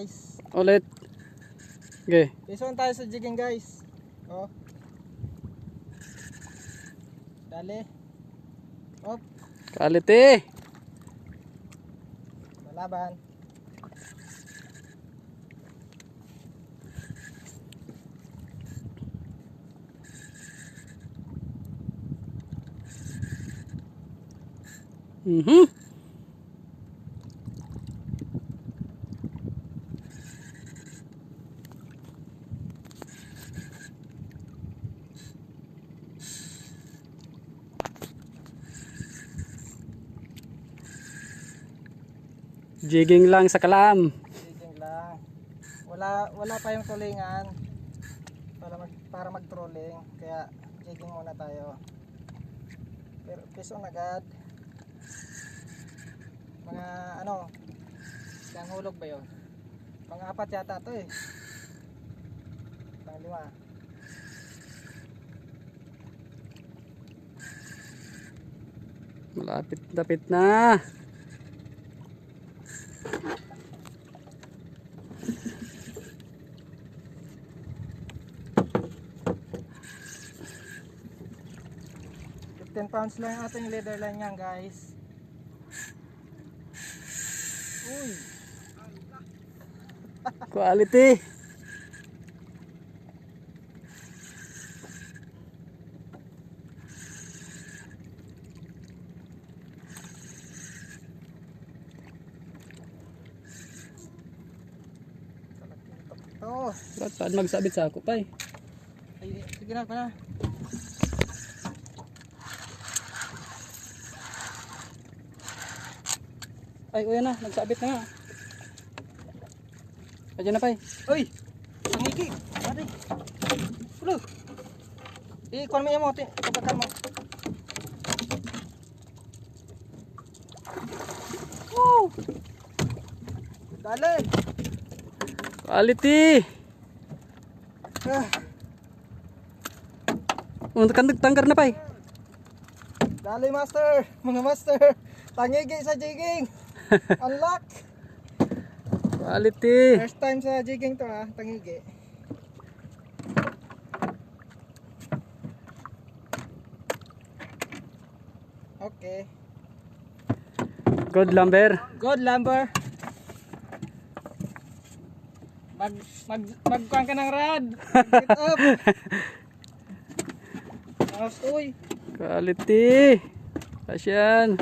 guys. Ulit. Okay. Pison tayo sa jigging guys. Oh. Dali. Op, Quality. malaban. Mhm. Jigging lang sa kalam. Jigging lang. Wala wala pa yung tulingan para mag para mag-trolling kaya jigging muna tayo. Pero pison agad. Mga ano? Yang hulog ba 'yon? Mga apat yata 'to eh. Pang lima. Malapit-lapit na. Fifteen pounds lang yung ating leader line niyan guys. Uy, Quality. oh, Ba't saan magsabit sa ako pa eh? ay, sige na, na. Ay, uyan na. Nagsabit na nga. Ayan na pa eh. Uy, pangiki. Mari. Ulo. Ikuan mo yan mo, tabakan mo. Woo! Dali. Quality. Ah, Unta kan tangkar na pa eh. dali master, mga master. Tangigi sa jigging. Unlock. Quality. First time sa jigging to ha, tangigi. Okay. Good lumber. Good lumber. Mag mag magkuhan ka ng rad. Get up. Tapos uy. Quality. Kasyan.